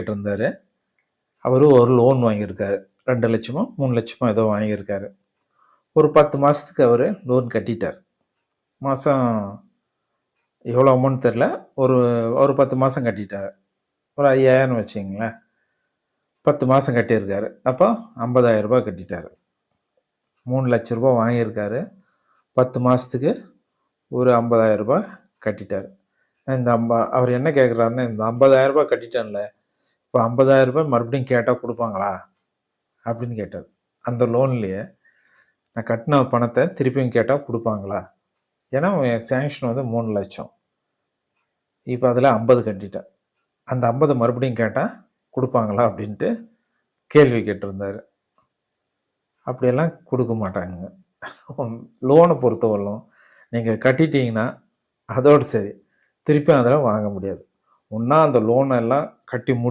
கேட்டிருந்தாரு. அவரும் ஒரு லோன் வாங்கியிருக்காரு. ரெண்டு லட்சமோ மூணு லட்சமோ ஏதோ வாங்கியிருக்காரு. ஒரு பத்து மாதத்துக்கு அவர் லோன் கட்டிட்டார். மாதம் எவ்வளோ அமௌண்ட் தெரில ஒரு ஒரு பத்து மாதம் கட்டிட்டார். ஒரு ஐயாயிரம் வச்சுங்களேன் பத்து மாதம் கட்டியிருக்காரு. அப்போ 50000 ரூபாய் கட்டிட்டார். மூணு லட்ச ரூபாய் வாங்கியிருக்காரு. பத்து மாதத்துக்கு ஒரு 50000 ரூபாய் கட்டிட்டார். இந்த அம்பா அவர் என்ன கேட்குறாருன்னா இந்த 50000 ரூபாய் கட்டிட்டேன்ல. இப்போ 50000 ரூபாய் மறுபடியும் கேட்டால் கொடுப்பாங்களா? அப்படின்னு கேட்டார். அந்த லோன்லேயே நான் கட்டின பணத்தை திருப்பியும் கேட்டால் கொடுப்பாங்களா? ஏன்னா சேங்ஷன் வந்து மூணு லட்சம். இப்போ அதில் ஐம்பது கட்டிட்டேன். அந்த ஐம்பது மறுபடியும் கேட்டால் கொடுப்பாங்களா அப்படின்ட்டு கேள்வி கேட்டிருந்தார். அப்படியெல்லாம் கொடுக்க மாட்டாங்க லோனை பொறுத்தவரையிலும் நீங்கள் கட்டிட்டீங்கன்னா அதோடு சரி. திருப்பி அதெல்லாம் வாங்க முடியாது. ஒன்றா அந்த லோனை எல்லாம் கட்டி முடி